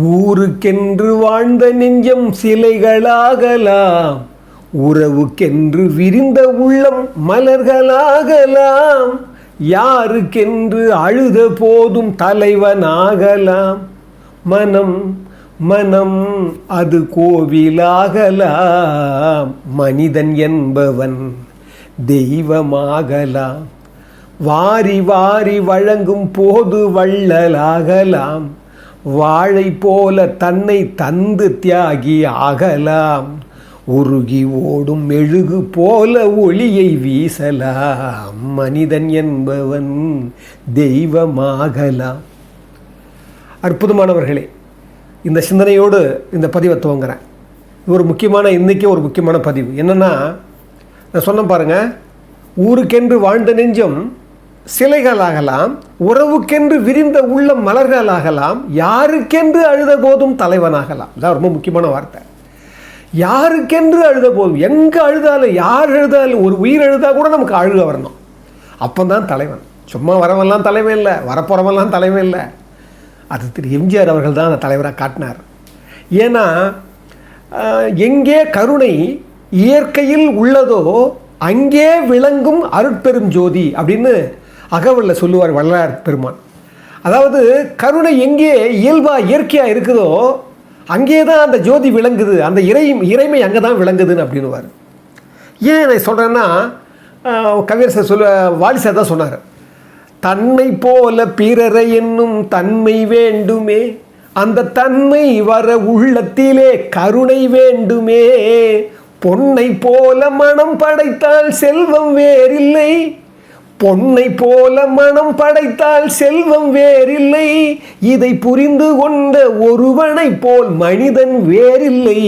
ஊருக்கென்று வாழ்ந்த நெஞ்சம் சிலைகளாகலாம். உறவுக்கென்று விரிந்த உள்ளம் மலர்களாகலாம். யாருக்கென்று அழுத போதும் தலைவனாகலாம். மனம் மனம் அது கோவிலாகலாம். மனிதன் என்பவன் தெய்வமாகலாம். வாரி வாரி வழங்கும் போது வள்ளலாகலாம். வாழை போல தன்னை தந்து தியாகி ஆகலாம். உருகி ஓடும் மெழுகு போல ஒளியை வீசலாம். மனிதன் என்பவன் தெய்வமாகலாம். அற்புதமானவர்களே இந்த சிந்தனையோடு இந்த பதிவை துவங்குறேன். இது ஒரு முக்கியமான இன்றைக்கே ஒரு முக்கியமான பதிவு. என்னென்னா நான் சொன்ன பாருங்கள் ஊருக்கென்று வாழ்ந்த நெஞ்சம் சிலைகளாகலாம் உறவுக்கென்று விரிந்த உள்ளம் மலர்களாகலாம் யாருக்கென்று அழுத போதும் தலைவனாகலாம். இதான் ரொம்ப முக்கியமான வார்த்தை. யாருக்கென்று அழுத போதும் எங்கே அழுதாலும் யார் அழுதாலும் ஒரு உயிர் அழுதா கூட நமக்கு அழுக வரணும். அப்போ தான் தலைவன். சும்மா வரவெல்லாம் தலைவன் இல்லை வரப்போகிறவெல்லாம் தலைவன் இல்லை. அது திரு எம்ஜிஆர் அவர்கள் தான் அந்த தலைவராக காட்டினார். ஏன்னா எங்கே கருணை இயற்கையில் உள்ளதோ அங்கே விளங்கும் அருட்பெரும் ஜோதி அப்படின்னு அகவலில் சொல்லுவார் வள்ளலார் பெருமான். அதாவது கருணை எங்கே இயல்பாக இயற்கையாக இருக்குதோ அங்கே தான் அந்த ஜோதி விளங்குது அந்த இறை இறைமை அங்கே தான் விளங்குதுன்னு அப்படின்னுவார். ஏன் நான் சொல்கிறேன்னா கவியரசர் சொல்ல வாலிசார் தான் சொன்னார். தன்னை போல பிறரை என்னும் தன்மை வேண்டுமே அந்த தன்மை வர உள்ளத்திலே கருணை வேண்டுமே பொன்னை போல மனம் படைத்தால் செல்வம் வேறில்லை பொன்னை போல மனம் படைத்தால் செல்வம் வேறில்லை. இதை புரிந்து கொண்ட ஒருவனை போல் மனிதன் வேறில்லை.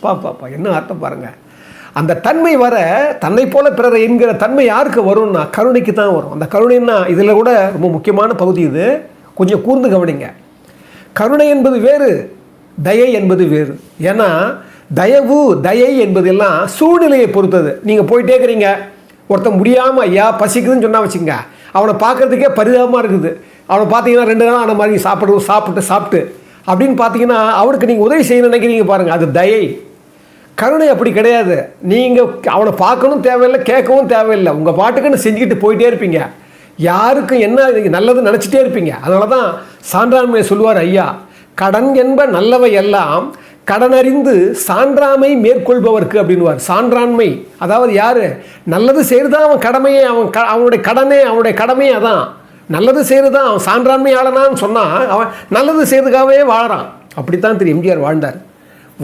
பா பாப்பா என்ன அர்த்தம் பாருங்க. அந்த தன்மை வர தன்னை போல பிறரை என்கிற தன்மை யாருக்கு வரும்னா கருணைக்கு தான் வரும். அந்த கருணைன்னா இதில் கூட ரொம்ப முக்கியமான பகுதி இது. கொஞ்சம் கூர்ந்து கவனிங்க. கருணை என்பது வேறு தயை என்பது வேறு. ஏன்னா தயவு தயை என்பதெல்லாம் சூழ்நிலையை பொறுத்தது. நீங்கள் போயிட்டே இருக்கிறீங்க. ஒருத்தன் முடியாமல் ஐயா பசிக்குதுன்னு சொன்னால் வச்சுங்க அவனை பார்க்கறதுக்கே பரிதாபமாக இருக்குது. அவனை பார்த்தீங்கன்னா ரெண்டு நாள் ஆன மாதிரி சாப்பிடுவோம் சாப்பிட்டு சாப்பிட்டு. அப்படின்னு பார்த்தீங்கன்னா அவனுக்கு நீங்கள் உதவி செய்யணும்னு நினைக்கிறீங்க பாருங்கள் அது தயை. கருணை அப்படி கிடையாது. நீங்கள் அவனை பார்க்கணும் தேவையில்லை கேட்கவும் தேவையில்லை. உங்கள் பாட்டுக்குன்னு செஞ்சுக்கிட்டு போயிட்டே இருப்பீங்க. யாருக்கும் என்ன நல்லதுன்னு நல்லது நினச்சிட்டே இருப்பீங்க. அதனால தான் சான்றாண்மையை சொல்லுவார் ஐயா. கடன் என்ப நல்லவை எல்லாம் கடனறிந்து சான்றாமை மேற்கொள்பவர்க்கு அப்படின்வார் சான்றாண்மை. அதாவது யார்? நல்லது செய்கிறது தான் அவன் கடமையே அவன் க அவனுடைய கடனே அவனுடைய கடமையே அதான். நல்லது செய்கிறது தான் அவன் சான்றாண்மையாளனான்னு சொன்னால் அவன் நல்லது செய்கிறதுக்காகவே வாழறான். அப்படித்தான் திரு எம்ஜிஆர் வாழ்ந்தார்.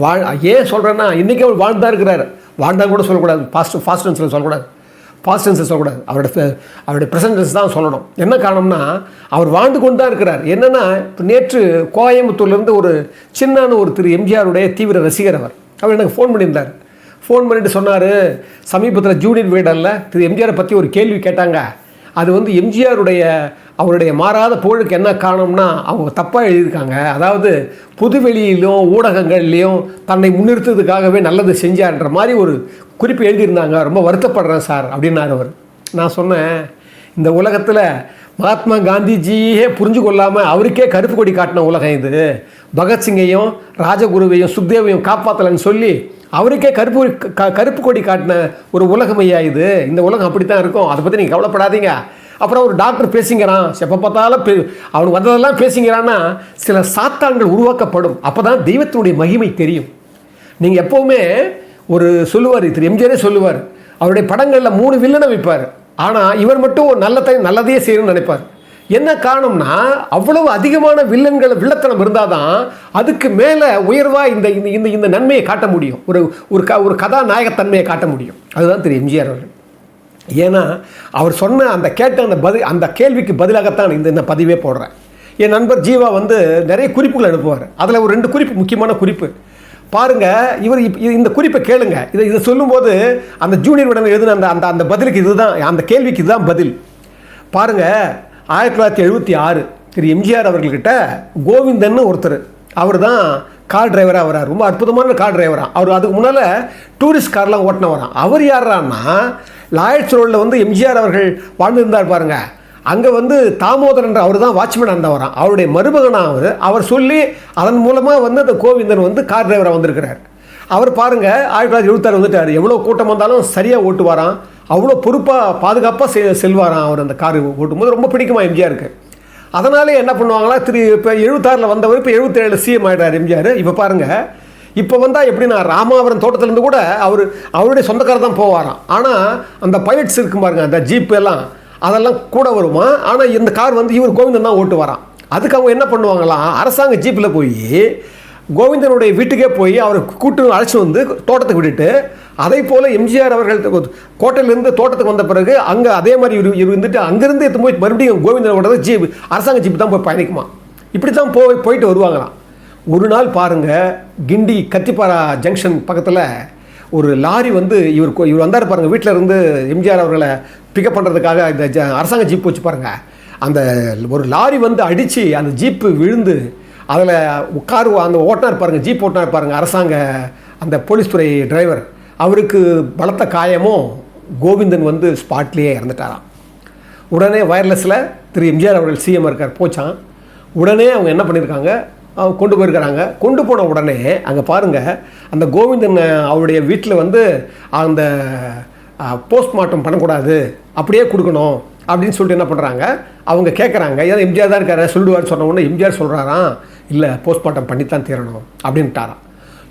வாழ் ஏன் சொல்கிறேன்னா இன்றைக்கி அவர் வாழ்ந்தா இருக்கிறார் வாழ்ந்தா கூட சொல்லக்கூடாது. ஃபாஸ்ட் ஃபாஸ்ட் சொல்லக்கூடாது. பாஸ்ட் டென்ஸில் சொல்லக்கூடாது. அவரோட அவருடைய ப்ரெசன்டென்ஸ் தான் சொல்லணும். என்ன காரணம்னா அவர் வாழ்ந்து கொண்டு தான் இருக்கிறார். என்னென்னா இப்போ நேற்று கோயம்புத்தூர்லேருந்து ஒரு சின்னான ஒரு திரு எம்ஜிஆருடைய தீவிர ரசிகர் அவர். அவர் எனக்கு ஃபோன் பண்ணியிருந்தார். ஃபோன் பண்ணிட்டு சொன்னார் சமீபத்தில் ஜூனியர் வீடனில் திரு எம்ஜிஆரை பற்றி ஒரு கேள்வி கேட்டாங்க. அது வந்து எம்ஜிஆருடைய அவருடைய மாறாத புகழுக்கு என்ன காரணம்னா அவங்க தப்பாக எழுதியிருக்காங்க. அதாவது புதுவெளியிலும் ஊடகங்கள்லேயும் தன்னை முன்னிறுத்துறதுக்காகவே நல்லது செஞ்சார்ன்ற மாதிரி ஒரு குறிப்பு எழுதியிருந்தாங்க. ரொம்ப வருத்தப்படுறேன் சார் அப்படின்னார் அவர். நான் சொன்னேன் இந்த உலகத்தில் மகாத்மா காந்திஜியே புரிஞ்சு கொள்ளாமல் அவருக்கே கருப்பு கொடி காட்டின உலகம் இது. பகத்சிங்கையும் ராஜகுருவையும் சுக்தேவையும் காப்பாற்றலைன்னு சொல்லி அவருக்கே கருப்பு க- கருப்பு கொடி காட்டின ஒரு உலகம் ஐயா இது. இந்த உலகம் அப்படி தான் இருக்கும். அதை பற்றி நீங்கள் கவலைப்படாதீங்க. அப்புறம் ஒரு டாக்டர் பேசிங்கிறான். எப்போ பார்த்தாலும் பே அவனுக்கு வந்ததெல்லாம் பேசிங்கிறான்னா சில சாத்தான்கள் உருவாக்கப்படும். அப்போ தான் தெய்வத்தினுடைய மகிமை தெரியும். நீங்கள் எப்போவுமே ஒரு சொல்லுவார் திரு எம்ஜிஆரே சொல்லுவார் அவருடைய படங்களில் மூணு வில்லனை வைப்பார். ஆனால் இவர் மட்டும் ஒரு நல்லதை நல்லதையே செய்யணும்னு நினைப்பார். என்ன காரணம்னா அவ்வளவு அதிகமான வில்லன்கள் வில்லத்தனம் இருந்தால் தான் அதுக்கு மேலே உயர்வாக இந்த இந்த இந்த இந்த நன்மையை காட்ட முடியும். ஒரு ஒரு க ஒரு கதாநாயகத்தன்மையை காட்ட முடியும். அதுதான் திரு எம்ஜிஆர் அவர்கள். ஏன்னா அவர் சொன்ன அந்த கேட்ட அந்த பதில் அந்த கேள்விக்கு பதிலாகத்தான் இந்த இந்த பதிவே போடுறேன் என் நண்பர் ஜீவா வந்து நிறைய குறிப்புகள் அனுப்புவார். அதில் ஒரு ரெண்டு குறிப்பு முக்கியமான குறிப்பு. பாருங்க இவர் இப்- இந்த குறிப்பை கேளுங்க. இதை இதை சொல்லும்போது அந்த ஜூனியர் உடனே எழுதின அந்த அந்த அந்த பதிலுக்கு இதுதான் அந்த கேள்விக்கு இதுதான் பதில். பாருங்க ஆயிரத்தி தொள்ளாயிரத்தி எழுபத்தி ஆறு திரு எம்ஜிஆர் அவர்கள்கிட்ட கோவிந்தன்னு ஒருத்தர் அவர் தான் கார் டிரைவராக வரார். ரொம்ப அற்புதமான கார் டிரைவராக அவர் அதுக்கு முன்னால் டூரிஸ்ட் கார்லாம் ஓட்டின வரான் அவர் யாரான்னா லாயட்ஸ் ரோடில் வந்து எம்ஜிஆர் அவர்கள் வாழ்ந்திருந்தார் பாருங்கள் அங்கே வந்து தாமோதரன் அவர் தான் வாட்ச்மேன் இருந்தவராம் அவருடைய மருமகனாக அவர். அவர் சொல்லி அதன் மூலமாக வந்து அந்த கோவிந்தன் வந்து கார் டிரைவராக வந்திருக்கிறார். அவர் பாருங்க ஆயிரத்தி தொள்ளாயிரத்தி எழுபத்தாறு வந்துட்டார். எவ்வளோ கூட்டம் வந்தாலும் சரியாக ஓட்டுவாராம். அவ்வளோ பொறுப்பாக பாதுகாப்பாக செ செல்வாராம் அவர் அந்த கார் ஓட்டும்போது. ரொம்ப பிடிக்குமா எம்ஜிஆருக்கு. அதனாலே என்ன பண்ணுவாங்களா திரு இப்போ எழுபத்தாறில் வந்தவர் இப்போ எழுபத்தேழு சிஎம் ஆகிட்டார் எம்ஜிஆர். இப்போ பாருங்கள் இப்போ வந்தால் எப்படின்னா ராமாவரம் தோட்டத்துலேருந்து கூட அவர் அவருடைய சொந்தக்காரர் தான் போவாராம். ஆனால் அந்த பைலட்ஸ் இருக்கும் பாருங்க அந்த ஜீப் எல்லாம் அதெல்லாம் கூட வருமா? ஆனால் இந்த கார் வந்து இவர் கோவிந்தன் தான் ஓட்டு வரான் அதுக்கு அவங்க என்ன பண்ணுவாங்களாம் அரசாங்க ஜீப்பில் போய் கோவிந்தனுடைய வீட்டுக்கே போய் அவரை கூட்டு அழைச்சி வந்து தோட்டத்துக்கு விட்டுட்டு அதே போல் எம்ஜிஆர் அவர்கள் கோட்டையிலேருந்து தோட்டத்துக்கு வந்த பிறகு அங்கே அதே மாதிரி இவர் இவர் இருந்துட்டு அங்கேருந்து எடுத்து போய் மறுபடியும் கோவிந்தனோட ஜீப் அரசாங்க ஜீப் தான் போய் பயணிக்குமா? இப்படி தான் போய் போயிட்டு வருவாங்களாம். ஒரு நாள் பாருங்கள் கிண்டி கத்திப்பாரா ஜங்ஷன் பக்கத்தில் ஒரு லாரி வந்து இவர் இவர் வந்தார் பாருங்கள் வீட்டில் இருந்து எம்ஜிஆர் அவர்களை பிக்கப் பண்ணுறதுக்காக இந்த ஜ- அரசாங்க ஜீப் வச்சு பாருங்கள் அந்த ஒரு லாரி வந்து அடித்து அந்த ஜீப்பு விழுந்து அதில் உட்கார் அந்த ஓட்டினார் பாருங்க ஜீப் ஓட்டினார் பாருங்கள் அரசாங்க அந்த போலீஸ் துறை டிரைவர் அவருக்கு பலத்த காயமும் கோவிந்தன் வந்து ஸ்பாட்லேயே இறந்துட்டாராம். உடனே வயர்லெஸில் திரு எம்ஜிஆர் அவர்கள் சிஎம் இருக்கார் போச்சான் உடனே அவங்க என்ன பண்ணியிருக்காங்க கொண்டு போயிருக்கிறாங்க. கொண்டு போன உடனே அங்கே பாருங்கள் அந்த கோவிந்தன் அவருடைய வீட்டில் வந்து அந்த போஸ்ட்மார்ட்டம் பண்ணக்கூடாது அப்படியே கொடுக்கணும் அப்படின்னு சொல்லிட்டு என்ன பண்ணுறாங்க அவங்க கேட்குறாங்க ஏதாவது எம்ஜிஆர் தான் இருக்காரு சொல்லுவார் சொன்ன உடனே எம்ஜிஆர் சொல்கிறாராம் இல்லை போஸ்ட்மார்ட்டம் பண்ணித்தான் தீரணும் அப்படின்ட்டாராம்.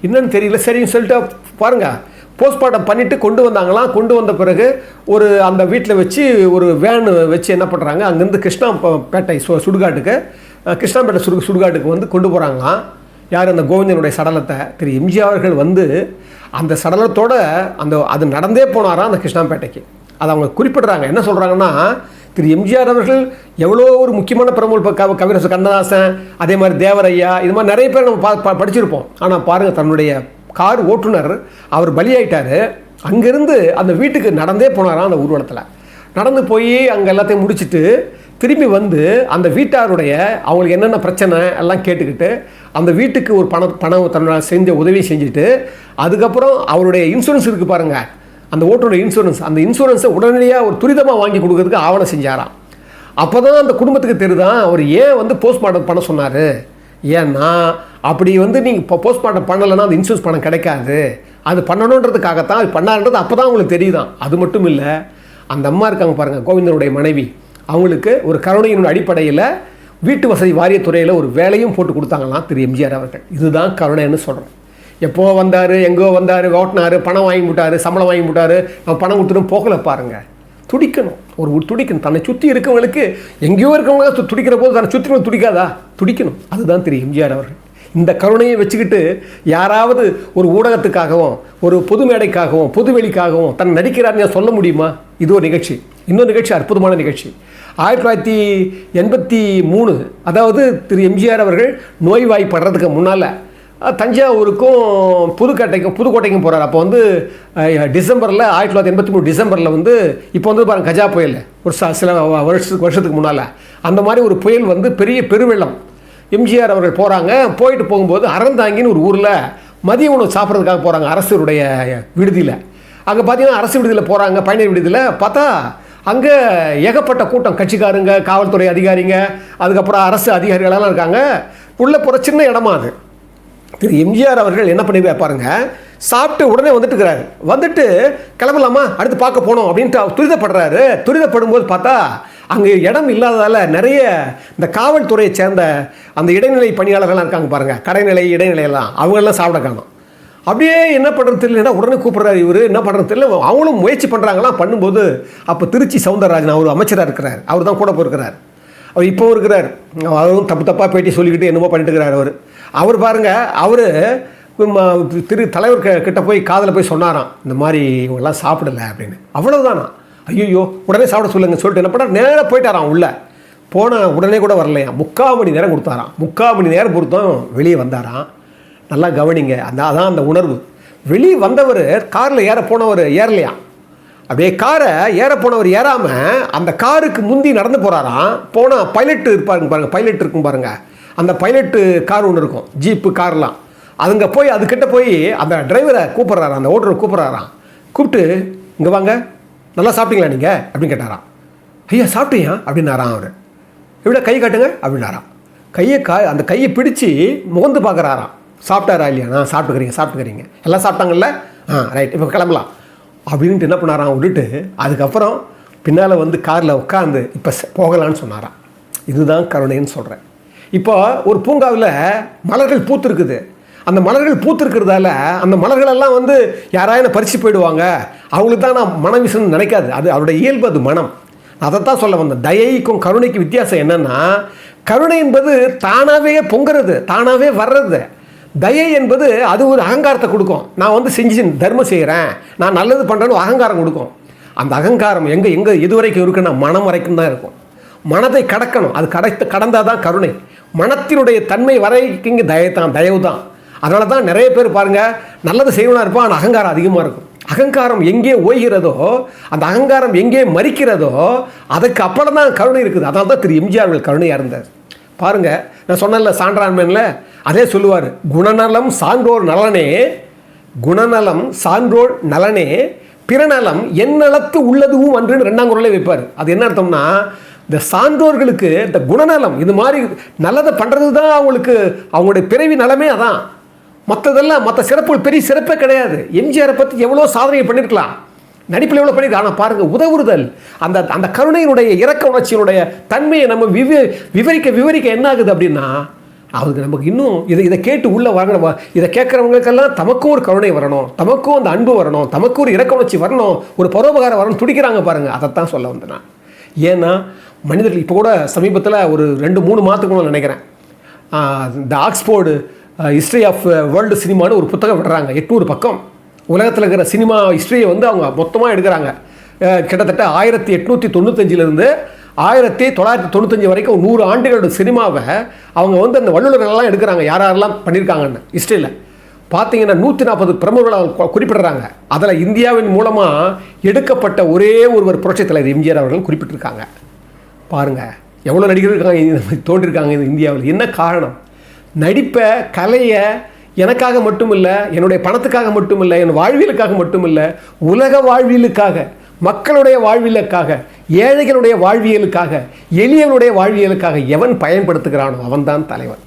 என்னன்னு தெரியல சரின்னு சொல்லிட்டு பாருங்கள் போஸ்ட்மார்ட்டம் பண்ணிவிட்டு கொண்டு வந்தாங்களாம். கொண்டு வந்த பிறகு ஒரு அந்த வீட்டில் வச்சு ஒரு வேனு வச்சு என்ன பண்ணுறாங்க அங்கேருந்து கிருஷ்ணா பேட்டை சு சுடுகாட்டுக்கு கிருஷ்ணாம்பேட்டை கிருஷ்ணாபேட்டை சுடு சுடுகாட்டுக்கு வந்து கொண்டு போகிறாங்களாம் யார் அந்த கோவிந்தனுடைய சடலத்தை? திரு எம்ஜிஆர் அவர்கள் வந்து அந்த சடலத்தோடு அந்த அது நடந்தே போனாராம் அந்த கிருஷ்ணாபேட்டைக்கு அதை அவங்க குறிப்பிடுறாங்க. என்ன சொல்கிறாங்கன்னா திரு எம்ஜிஆர் அவர்கள் எவ்வளோ ஒரு முக்கியமான பிரமுக இப்போ கவ கவிரசு கண்ணதாசன் அதே மாதிரி தேவரையா இது மாதிரி நிறைய பேர் நம்ம பா பா- படிச்சிருப்போம். ஆனால் பாருங்கள் தன்னுடைய கார் ஓட்டுநர் அவர் பலியாயிட்டார். அங்கேருந்து அந்த வீட்டுக்கு நடந்தே போனாராம் அந்த ஊர்வலத்தில். நடந்து போய் அங்கே எல்லாத்தையும் முடிச்சுட்டு திரும்பி வந்து அந்த வீட்டாருடைய அவங்களுக்கு என்னென்ன பிரச்சனை எல்லாம் கேட்டுக்கிட்டு அந்த வீட்டுக்கு ஒரு பண பணம் தன்னால் செஞ்ச உதவி செஞ்சுட்டு அதுக்கப்புறம் அவருடைய இன்சூரன்ஸ் இருக்குது பாருங்கள் அந்த ஓட்டரோட இன்சூரன்ஸ் அந்த இன்சூரன்ஸை உடனடியாக ஒரு துரிதமாக வாங்கி கொடுக்கறதுக்கு ஆவணம் செஞ்சாராம். அப்போ தான் அந்த குடும்பத்துக்கு தெரியுதான் அவர் ஏன் வந்து போஸ்ட்மார்ட்டம் பண்ண சொன்னார்? ஏன்னா அப்படி வந்து நீங்கள் இப்போ போஸ்ட்மார்ட்டம் பண்ணலைன்னா அந்த இன்சூரன்ஸ் பணம் கிடைக்காது. அது பண்ணணுன்றதுக்காகத்தான் அது பண்ணாருன்றது அப்போ தான் அவங்களுக்கு தெரியுதான். அது மட்டும் இல்லை அந்த அம்மா இருக்காங்க பாருங்கள் கோவிந்தனுடைய மனைவி. அவங்களுக்கு ஒரு கருணையின் அடிப்படையில் வீட்டு வசதி வாரியத்துறையில் ஒரு வேலையும் போட்டு கொடுத்தாங்களாம் திரு எம்ஜிஆர் அவர்கள். இதுதான் கருணைன்னு சொல்கிறேன் எப்போ வந்தார் எங்கோ வந்தார் ஓட்டினார் பணம் வாங்கி விட்டாரு சம்பளம் வாங்கி விட்டாரு நம்ம பணம் கொடுத்துட்டு போகலை பாருங்கள் துடிக்கணும். ஒரு துடிக்கணும். தன்னை சுற்றி இருக்கவங்களுக்கு எங்கேயோ இருக்கவங்க துடிக்கிற போது தன்னை சுற்றி துடிக்காதா? துடிக்கணும். அதுதான் திரு எம்ஜிஆர் அவர்கள். இந்த கருணையை வச்சுக்கிட்டு யாராவது ஒரு ஊடகத்துக்காகவும் ஒரு பொது மேடைக்காகவும் பொதுவெளிக்காகவும் தன் நடிக்கிறார்னு சொல்ல முடியுமா? இது ஒரு நிகழ்ச்சி. இன்னொரு நிகழ்ச்சி அற்புதமான நிகழ்ச்சி. ஆயிரத்தி தொள்ளாயிரத்தி எண்பத்தி மூணு அதாவது திரு எம்ஜிஆர் அவர்கள் நோய்வாய்ப்படுறதுக்கு முன்னால் தஞ்சாவூருக்கும் புதுக்கோட்டைக்கும் புதுக்கோட்டைக்கும் போகிறார் அப்போ வந்து டிசம்பரில் ஆயிரத்தி தொள்ளாயிரத்தி எண்பத்தி மூணு டிசம்பரில் வந்து இப்போ வந்து பாருங்க கஜா புயல். ஒரு ச- சில வருஷத்துக்கு வருஷத்துக்கு முன்னால். அந்த மாதிரி ஒரு புயல் வந்து பெரிய பெருவெள்ளம். எம்ஜிஆர் அவர்கள் போகிறாங்க போயிட்டு போகும்போது அறந்தாங்கின்னு ஒரு ஊரில் மதிய உணவு சாப்பிட்றதுக்காக போகிறாங்க அரசருடைய விடுதியில். அங்கே பார்த்தீங்கன்னா அரசு விடுதியில் போகிறாங்க பயணியர் விடுதியில். பார்த்தா அங்கே ஏகப்பட்ட கூட்டம். கட்சிக்காரங்க காவல்துறை அதிகாரிங்க அதுக்கப்புறம் அரசு அதிகாரிகளெல்லாம் இருக்காங்க. உள்ளே போகிற சின்ன இடமா அது. திரு எம்ஜிஆர் அவர்கள் என்ன பண்ணி பாருங்க சாப்பிட்டு உடனே வந்துட்டு இருக்கிறாரு. வந்துட்டு கிளம்பலாமா? அடுத்து பார்க்க போனோம் அப்படின்ட்டு அவர் துரிதப்படுறாரு. துரிதப்படும்போது பார்த்தா அங்கே இடம் இல்லாததால் நிறைய இந்த காவல்துறையை சேர்ந்த அந்த இடைநிலை பணியாளர்கள்லாம் இருக்காங்க பாருங்கள் கடைநிலை இடைநிலையெல்லாம். அவங்களெல்லாம் சாப்பிட காணும். அப்படியே என்ன பண்ணுறது தெரியலன்னா உடனே கூப்பிட்றாரு இவர். என்ன பண்ணுறது தெரியல. அவங்களும் முயற்சி பண்ணுறாங்களாம் பண்ணும்போது அப்போ திருச்சி சவுந்தரராஜன் அவர் அமைச்சராக இருக்கிறார். அவர் தான் கூட போயிருக்கிறார். அவர் இப்போ இருக்கிறார். அவரும் தப்பு தப்பாக பேட்டி சொல்லிக்கிட்டு என்னமோ பண்ணிட்டு இருக்கிறார் அவர். அவர் பாருங்க அவர் திரு தலைவர் கிட்ட போய் காதில் போய் சொன்னாராம் இந்த மாதிரி இவங்கெல்லாம் சாப்பிடல அப்படின்னு. அவ்வளோதானா ஐயோ உடனே சாப்பிட சொல்லுங்க சொல்லிட்டு என்ன பண்ணார்? நேராக போயிட்டாராம் உள்ளே. போன உடனே கூட வரலையா முக்கால் மணி நேரம் கொடுத்தாராம். முக்கால் மணி நேரம் பொறுத்தும் வெளியே வந்தாராம். நல்லா கவனிங்க. அந்த அதான் அந்த உணர்வு. வெளியே வந்தவர் காரில் ஏற போனவர் ஏறலையா? அப்படியே காரை ஏற போனவர் ஏறாமல் அந்த காருக்கு முந்தி நடந்து போகிறாராம் போனால் பைலட் இருப்பாருங்க பாருங்கள் பைலட் இருக்கும் பாருங்கள் அந்த பைலட்டு கார் ஒன்று இருக்கும் ஜீப்பு கார்லாம். அதுங்க போய் அதுக்கிட்ட போய் அந்த டிரைவரை கூப்பிட்றாராம் அந்த ஓட்டரை கூப்பிட்றாராம். கூப்பிட்டு இங்கே வாங்க நல்லா சாப்பிட்டீங்களா நீங்கள் அப்படின்னு கேட்டாராம். ஐயா சாப்பிட்டியா அப்படின்னாராம் அவர். எப்படியா கை காட்டுங்க? அப்படின்னாராம். கையை கா அந்த கையை பிடிச்சி முகந்து பார்க்குறாராம். சாப்பிட்டாரா இல்லையா? நான் சாப்பிட்டுக்கிறீங்க சாப்பிட்டுக்கிறீங்க. எல்லாம் சாப்பிட்டாங்கல்ல? ஆ ரைட் இப்போ கிளம்பலாம். அப்படின்ட்டு என்ன பண்ணாராம்? விட்டுட்டு அதுக்கப்புறம் பின்னால் வந்து காரில் உட்காந்து இப்போ போகலான்னு சொன்னாரான் இதுதான் கருணைன்னு சொல்கிறேன் இப்போ ஒரு பூங்காவில் மலர்கள் பூத்துருக்குது. அந்த மலர்கள் பூத்திருக்கிறதால அந்த மலர்களெல்லாம் வந்து யாராயின பறித்து போயிடுவாங்க. அவங்களுக்கு தான் நான் மனம் வீசணும்னு நினைக்காது. அது அவருடைய இயல்பு அது மனம். அதைத்தான் சொல்ல வந்தேன். தயைக்கும் கருணைக்கும் வித்தியாசம் என்னன்னா கருணை என்பது தானாகவே பொங்குறது தானாகவே வர்றது. தயை என்பது அது ஒரு அகங்காரத்தை கொடுக்கும். நான் வந்து செஞ்சு தர்மம் செய்கிறேன் நான் நல்லது பண்ணுறேன்னு அகங்காரம் கொடுக்கும். அந்த அகங்காரம் எங்கே எங்கே எது வரைக்கும் இருக்குன்னா மனம் வரைக்கும் தான் இருக்கும். மனதை கடக்கணும். அது கடத்த கடந்தால் தான் கருணை. மனத்தினுடைய தன்மை வரைக்கும் இங்கே தயை தான் தயவு தான். அதனால தான் நிறைய பேர் பாருங்கள் நல்லது செய்வனாக இருப்பான் ஆனால் அகங்காரம் அதிகமாக இருக்கும். அகங்காரம் எங்கே ஓய்கிறதோ அந்த அகங்காரம் எங்கே மறிக்கிறதோ அதுக்கு அப்புறம் தான் கருணை இருக்குது. அதனால தான் திரு எம்ஜிஆர்கள் கருணையாக இருந்தார். பாருங்க நான் சொன்னேன்ல சான்றாண்மையில் அதே சொல்லுவார் குணநலம் சான்றோர் நலனே குணநலம் சான்றோர் நலனே பிறநலம் எந்நலத்து உள்ளதுவும் அன்றுன்னு ரெண்டாம் குரலே வைப்பார். அது என்ன அர்த்தம்னா இந்த சான்றோர்களுக்கு இந்த குணநலம் இது மாதிரி நல்லதை பண்ணுறது தான் அவங்களுக்கு அவங்களுடைய பிறவி நலமே அதான். மற்றதெல்லாம் மற்ற சிறப்புகள் பெரிய சிறப்பே கிடையாது. எம்ஜிஆரை பற்றி எவ்வளோ சாதனையை பண்ணியிருக்கலாம் நடிப்பில் எவ்வளோ பண்ணியிருக்கு ஆனால் பாருங்கள் உதவுறுதல். அந்த அந்த கருணையினுடைய இறக்க உணர்ச்சியினுடைய தன்மையை நம்ம விவ விவரிக்க விவரிக்க என்ன ஆகுது அப்படின்னா அவருக்கு நமக்கு இன்னும் இதை இதை கேட்டு உள்ளே வரணும் இதை கேட்குறவங்களுக்கெல்லாம் தமக்கும் ஒரு கருணை வரணும். தமக்கும் அந்த அன்பு வரணும். தமக்கும் ஒரு இறக்க உணர்ச்சி வரணும். ஒரு பரோபகாரம் வரணும் துடிக்கிறாங்க பாருங்கள் அதைத்தான் சொல்ல வந்தேன் நான். ஏன்னா மனிதர்கள் இப்போ கூட சமீபத்தில் ஒரு ரெண்டு மூணு மாதத்துக்கு நினைக்கிறேன். இந்த ஆக்ஸ்போர்டு ஹிஸ்ட்ரி ஆஃப் வேர்ல்டு சினிமான்னு ஒரு புத்தகம் விடுறாங்க. எட்நூறு பக்கம். உலகத்தில் இருக்கிற சினிமா ஹிஸ்ட்ரியை வந்து அவங்க மொத்தமாக எடுக்கிறாங்க. கிட்டத்தட்ட ஆயிரத்தி எட்நூற்றி தொண்ணூத்தஞ்சிலேருந்து ஆயிரத்தி தொள்ளாயிரத்தி தொண்ணூத்தஞ்சு வரைக்கும் நூறு ஆண்டுகளோட சினிமாவை அவங்க வந்து அந்த வல்லுநர்கள்லாம் எடுக்கிறாங்க. யார் யாரெல்லாம் பண்ணியிருக்காங்கன்னு ஹிஸ்ட்ரியில் பார்த்தீங்கன்னா நூற்றி நாற்பது பிரமுகர்கள் குறிப்பிடுறாங்க. அதில் இந்தியாவின் மூலமாக எடுக்கப்பட்ட ஒரே ஒருவர் புரட்சித் தலைவர் எம்ஜிஆர் அவர்கள் குறிப்பிட்டிருக்காங்க. பாருங்கள் எவ்வளோ நடிகர் இருக்காங்க தோன்றிருக்காங்க இந்த இந்தியாவில். என்ன காரணம்? நடிப்பை கலையை எனக்காக மட்டுமில்ல என்னுடைய பணத்துக்காக மட்டுமில்லை என் வாழ்வியலுக்காக மட்டுமில்லை உலக வாழ்வியலுக்காக மக்களுடைய வாழ்வியலுக்காக ஏழைகளுடைய வாழ்வியலுக்காக எளியவனுடைய வாழ்வியலுக்காக எவன் பயன்படுத்துகிறானோ அவன்தான் தலைவன்.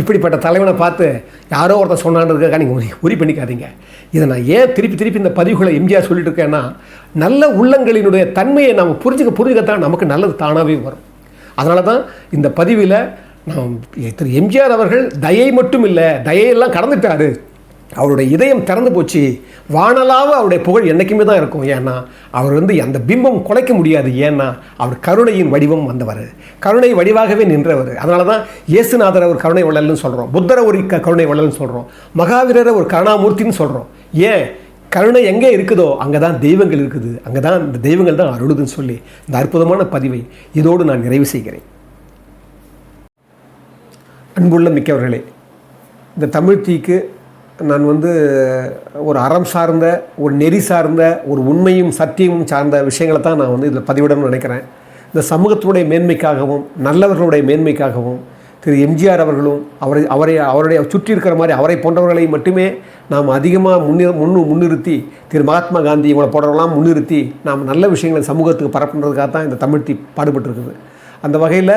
இப்படிப்பட்ட தலைவனை பார்த்து யாரோ ஒருத்தர் சொன்னான்றதுக்காக நீங்கள் உரி பண்ணிக்காதீங்க. இதை நான் ஏன் திருப்பி திருப்பி இந்த பதிவுகளை எம்ஜிஆர் சொல்லிட்டு இருக்கேன்னா நல்ல உள்ளங்களினுடைய தன்மையை நாம் புரிஞ்சுக்க புரிஞ்சுக்கத்தான் நமக்கு நல்லது தானாகவே வரும். அதனால தான் இந்த பதிவில் திரு எம்ஜிஆர் அவர்கள் தயை மட்டும் இல்லை தயையெல்லாம் கடந்துட்டாரு. அவருடைய இதயம் திறந்து போச்சு. வானலாவ அவருடைய புகழ் என்றைக்குமே தான் இருக்கும். ஏன்னா அவர் வந்து அந்த பிம்பம் குலைக்க முடியாது. ஏன்னா அவர் கருணையின் வடிவம் வந்தவர். கருணை வடிவாகவே நின்றவர். அதனால தான் இயேசுநாதர் ஒரு கருணை வள்ளல்னு சொல்கிறோம் புத்தரை ஒரு க- கருணை வள்ளல்னு சொல்கிறோம் மகாவீரரை ஒரு கருணாமூர்த்தின்னு சொல்கிறோம் ஏன்? கருணை எங்கே இருக்குதோ அங்கே தான் தெய்வங்கள் இருக்குது. அங்கே தான் இந்த தெய்வங்கள் தான் அருளுதுன்னு சொல்லி இந்த அற்புதமான பதிவை இதோடு நான் நிறைவு செய்கிறேன். அன்புள்ள மிக்கவர்களே இந்த தமிழ் தீக்கு நான் வந்து ஒரு அறம் சார்ந்த ஒரு நெறி சார்ந்த ஒரு உண்மையும் சத்தியமும் சார்ந்த விஷயங்களை தான் நான் வந்து இதில் பதிவிடணும்னு நினைக்கிறேன். இந்த சமூகத்தினுடைய மேன்மைக்காகவும் நல்லவர்களுடைய மேன்மைக்காகவும் திரு எம்ஜிஆர் அவர்களும் அவரை அவரை அவருடைய சுற்றி இருக்கிற மாதிரி அவரை போன்றவர்களை மட்டுமே நாம் அதிகமாக முன்னி முன்னு முன்னிறுத்தி திரு மகாத்மா காந்தி இவங்களை போன்றவர்களாம் முன்னிறுத்தி நாம் நல்ல விஷயங்களை சமூகத்துக்கு பரப்புன்றதுக்காக தான் இந்த தமிழ் தீ பாடுபட்டுருக்குது. அந்த வகையில்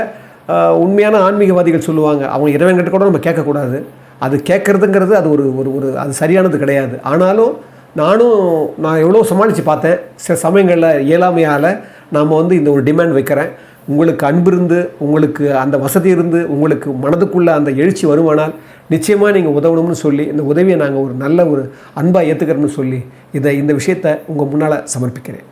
உண்மையான ஆன்மீகவாதிகள் சொல்லுவாங்க. அவங்க இறைவன்கிட்ட கூட நம்ம கேட்கக்கூடாது. அது கேட்குறதுங்கிறது அது ஒரு ஒரு ஒரு அது சரியானது கிடையாது. ஆனாலும் நானும் நான் எவ்வளோ சமாளித்து பார்த்தேன். சில சமயங்களில் இயலாமையால் நாம் வந்து இந்த ஒரு டிமாண்ட் வைக்கிறேன். உங்களுக்கு அன்பு இருந்து உங்களுக்கு அந்த வசதி இருந்து உங்களுக்கு மனதுக்குள்ளே அந்த எழுச்சி வருமானால் நிச்சயமாக நீங்கள் உதவணும்னு சொல்லி இந்த உதவியை நாங்கள் ஒரு நல்ல ஒரு அன்பாக ஏற்றுக்கிறோம்னு சொல்லி இதை இந்த விஷயத்தை உங்கள் முன்னால் சமர்ப்பிக்கிறேன்.